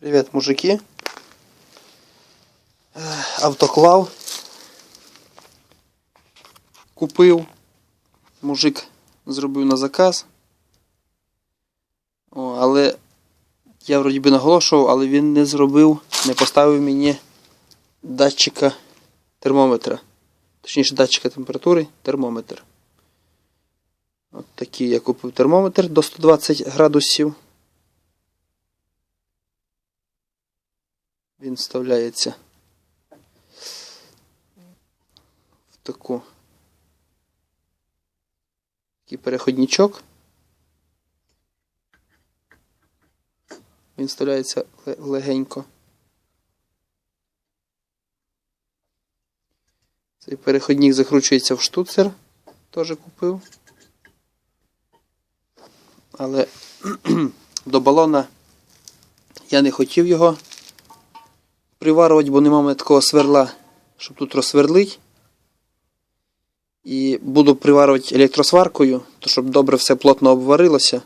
Привіт, мужики. Автоклав. Купив. Мужик зробив на заказ. О, але я вроді би наголошував, але він не зробив, не поставив мені датчика термометра. Точніше, датчика температури, термометр. От такий я купив термометр до 120 градусів. Він вставляється в таку такий переходничок. Він вставляється легенько. Цей переходник закручується в штуцер, теж купив. Але до балона я не хотів його приварувати, бо немає такого сверла, щоб тут розсверлить. І буду приварювати електросваркою, то щоб добре все плотно обварилося.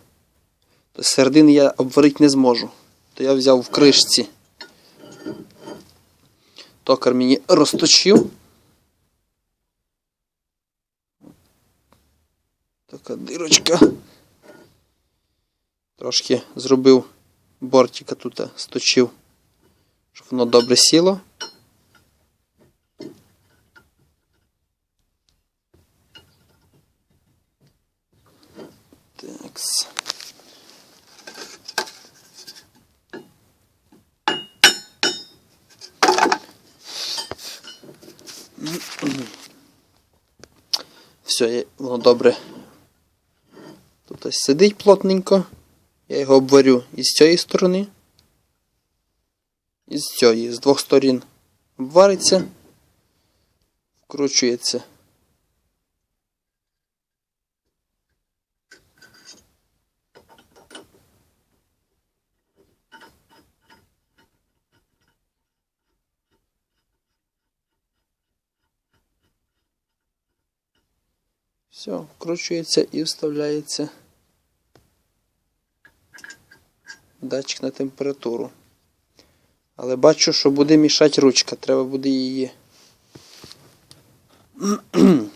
То середини я обварити не зможу. То я взяв в кришці. Токар мені розточив. Така дирочка. Трошки зробив бортика тут сточив, щоб воно добре сіло. Такс. Все, воно добре. Тут ось сидить плотненько. Я його обварю із цієї сторони. З цієї, з двох сторін обвариться, вкручується. Все, вкручується і вставляється датчик на температуру. Але бачу, що буде мішати ручка. Треба буде її.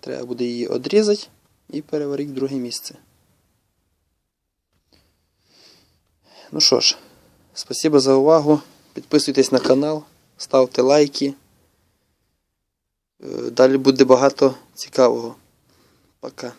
Треба буде її одрізати і переварити в друге місце. Ну що ж, спасибо за увагу. Підписуйтесь на канал, ставте лайки. Е, Далі буде багато цікавого. Пока.